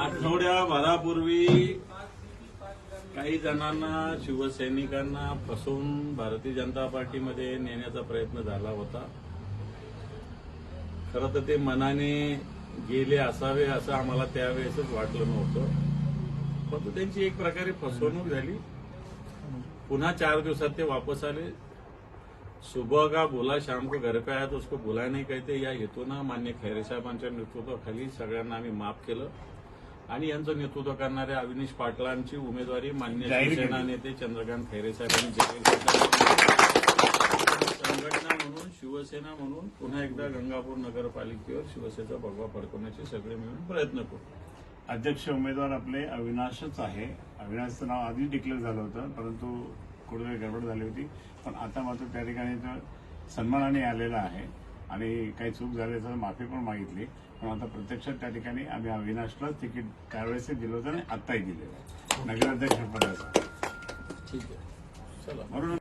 आठवड्याभरापूर्वी काही जणांना शिवसैनिकांना फसवून भारतीय जनता पार्टीमध्ये नेण्याचा प्रयत्न झाला होता. खरं तर ते मनाने गेले असावे असं आम्हाला त्यावेळेसच वाटलं नव्हतं. फक्त त्यांची एक प्रकारे फसवणूक झाली. पुन्हा चार दिवसात ते वापस आले. सुबह का बोला शाम को घर पे आया तो उसको बुलाया नहीं कहते या हेतूनं मान्य खैरे साहेबांच्या नेतृत्वाखाली सगळ्यांना आम्ही माफ केलं आणि यांचं नेतृत्व करणाऱ्या अविनीश पाटलांची उमेदवारी मान्य. शिवसेना नेते चंद्रकांत खैरे केली. संघटना म्हणून शिवसेना म्हणून पुन्हा एकदा गंगापूर नगरपालिकेवर शिवसेनेचा भगवा फडकवण्याचे सगळे मिळून प्रयत्न करू अध्यक्ष उमेदवार आपले अविनाशच आहे अविनाशचं नाव आधी डिक्लेअर झालं होतं परंतु कुठेतरी गडबड झाली होती. पण आता मात्र त्या ठिकाणी तो सन्मानाने आलेला आहे. आणि काही चूक झाली तर माफी पण मागितली. पण आता प्रत्यक्षात त्या ठिकाणी आम्ही अविनाशलाच तिकीट त्यावेळेस दिलं होतं आणि आत्ताही दिलेलं आहे. नगराध्यक्ष पदाचं. ठीक आहे. चला. म्हणून